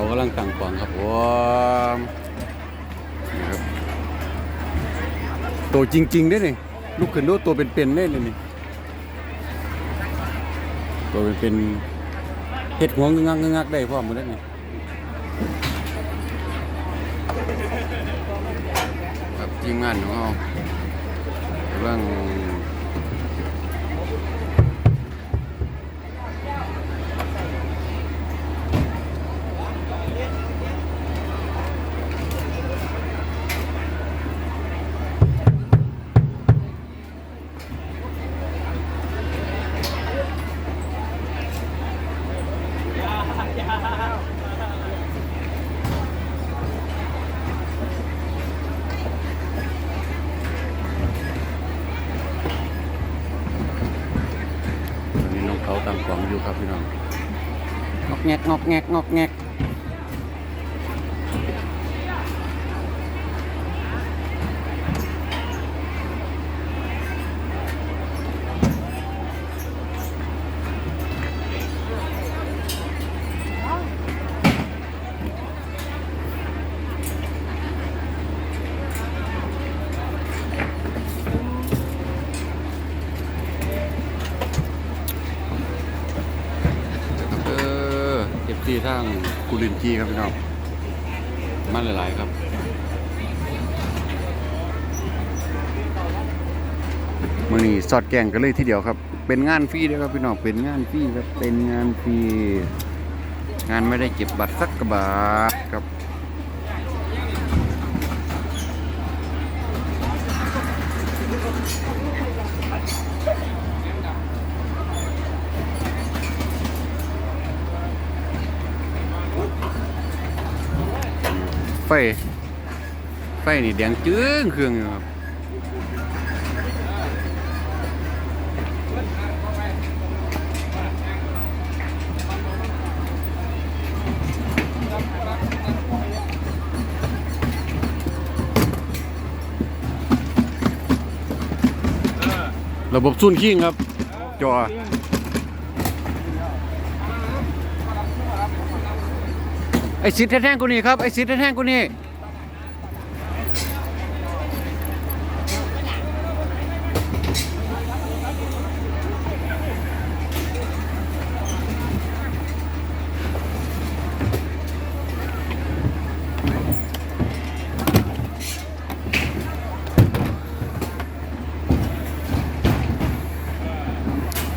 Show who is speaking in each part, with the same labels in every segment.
Speaker 1: เขากำลังตั้งกวางครับผมนี่ครับตัวจริงๆได้นี่ลูกขึ้นดูตัวเป็นๆได้เลยนี่ตัวเป็นๆเห็ดหัวงงักงักได้พร้อมหมดแล้วนี่ครับทีมงานของเรากำลัง ตอ นนี้น้องเขาตามกล่องอยู่ครับพี่น้อง งอกแงกงอกแงกงอกแงก อเอฟซีทางกุลินจีครับพี่น้องมันหลายๆครับมื่อนี้สอดแกงกันเลยทีเดียวครับ เป็นงานฟรีเลยครับพี่น้องเป็นงานฟรีครับเป็นงานฟรีงานไม่ได้เก็บบัตรสักกระบาทครับ ฟ ไฟนี่แดงจึ้งเครื่องอยู่ครับระบบซุนคิงครับ จอ ไอซิดแท่งๆกูนี่ครับไอซิดแท่งๆกูนี่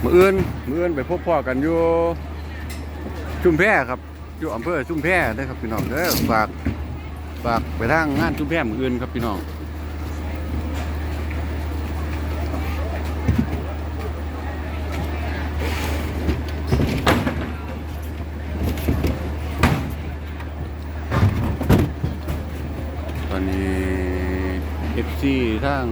Speaker 1: มืออื่นมืออื่นไปพบพ่อกันอยู่ ชุมแพครับ อยู่อำเภอชุมแพเด้ครับพี่น้องเด้อฝากฝากไปทางงานชุมแพมืออื่นครับพี่น้องตอนนี้ FC ทาง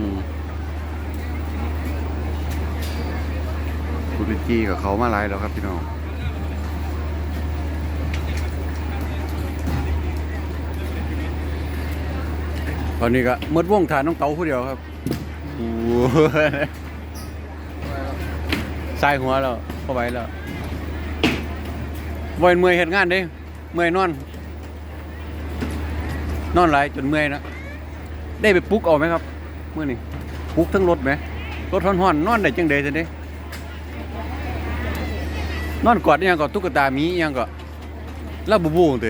Speaker 1: คุณลิจีกับเขามาไลฟ์แล้วครับพี่น้อง ตอนนี้ก็หมดวงฐานน้องเต๋าผู้เดียวครับสายหัวแล้วเข้าไปแล้วบ่อยเมื่อยเห็นงานด้เมื่อยนอน นอนหลายจนเมื่อยนะได้ไปปลุ๊กเอาไหมครับเมื่อนี้ปลุ๊กทั้งรถไหมรถห่อนๆนอนได้จังเดยจังเด้นอนกอดยังก็ตุ๊กตาหมียังก็ลาบูบูเต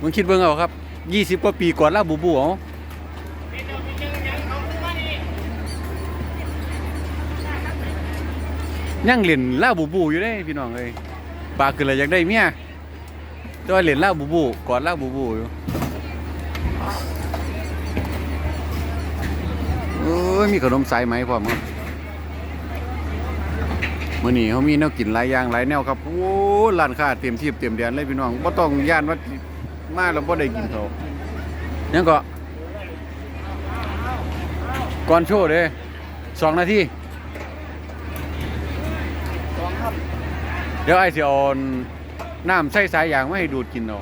Speaker 1: มึงคิดเบิ่งเอาครับยี่สิบกว่าปีกอดลาบูบูเอา ยังเล่นลาบูบูอยู่เด้พี่น้องเอ้ยปากคืออะไรอยากได้เมียแต่ว่าเล่นลาบูบูกอดลาบูบูอยู่โอ้ยมีขนมสายไหมพร้อมครับมื่อนี้เขามีแนวกินหลายอย่างหลายแนวครับโอ้ร้านค้าเต็มที่เต็มเดือนเลยพี่น้องบ่ต้องย่านว่ามาแล้วบ่ได้กินเขายังก็ก่อนโชว์เด้สองนาที เดี๋ยวไอ้สิเอาน้ำใส่สายยางไมาให้ดูดกินเอา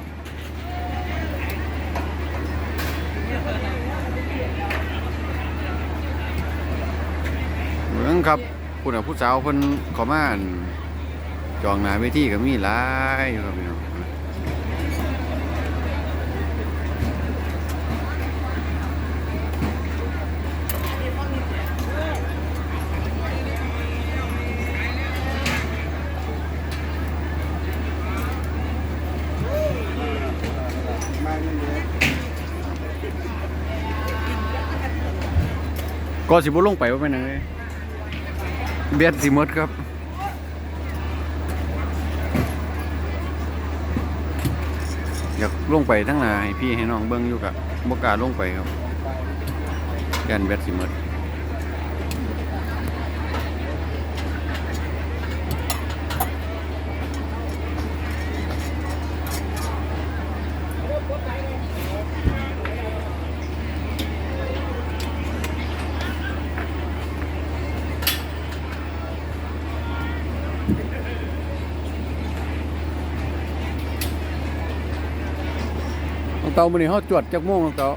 Speaker 1: เหมือนครับคุณผู้สาวเพิ่นขอมานจองหนาเวทีก็มีหลายอยู่ครับพี่น้อง ก็สิบุลงไปว่าไปไหนเบียดสิมดครับอยากลงไปทั้งหลายพี่ให้น้องเบิ้งอยู่กับบกาลงไปครับยันเบตสิมดามื้อนี้เฮาจวดจักโมงน้องเตา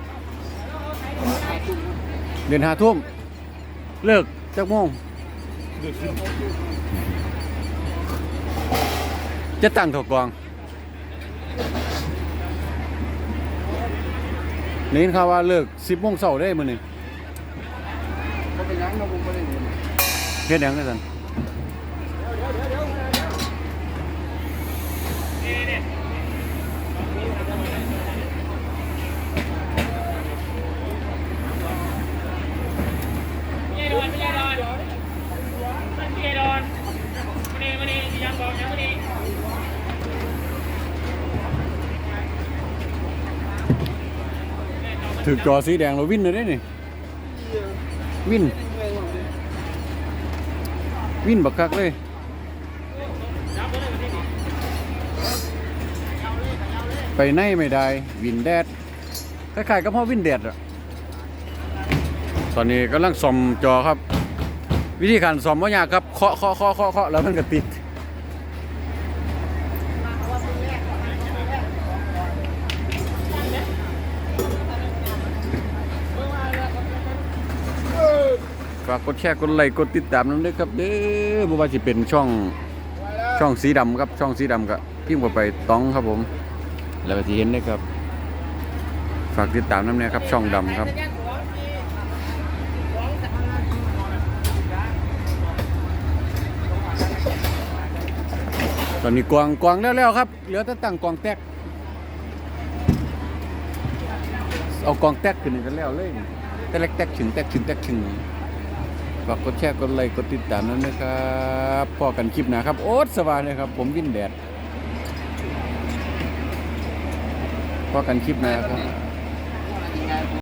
Speaker 1: เดินหาทุ่มเลิกจักโมงจะตั้งถกกองนี่ข่าวว่าเลิก10โมงเช้าได้มื้อนี้
Speaker 2: เป็นยังเราบุกไปเลย
Speaker 1: เฮ็ดหยังกันซั่น
Speaker 3: ไม่ใช่ดอนไม่ใช่ดอนไม่ใช่ดอนมานี่มานี่ยังบอกยังมานี่
Speaker 1: ถือจอสีแดงแล้ววินเลยได้นี่วิ่นวิ่นบักคักเลยไปไหนไม่ได้ วินแดดคล้ายๆกับพ่อวินแดดอะตอนนี้กำลังซ่อมจอครับ วิธีการซ่อมว่ายากครับเคาะเคาะเคาะเคาะเคาะแล้วมันก็ติด ฝากกดแชร์กดไลค์กดติดตามน้ำด้วยครับเด้อบ่ว่าสิเป็นช่องช่องสีดำครับช่องสีดำก็พิมพ์เข้าไปต้องครับผม แล้วก็สิเห็นได้ครับ ฝากติดตามน้ำเนี่ยครับ ช่องดำครับตอนนี้กวางกวางแล้วๆครับ เหลือแต่ตั้งกวางแตกเอากวางแตกขึ้นกันแล้วเลยแต่เล็กแตกถึงแตกถึงแตกถึง ฝากกดแชร์กดไลค์กดติดตามนั้นนะครับพอกันคลิปหนะครับโอ๊ตสบายเลยครับ ผมวินแดดพอกันคลิปหนะครับ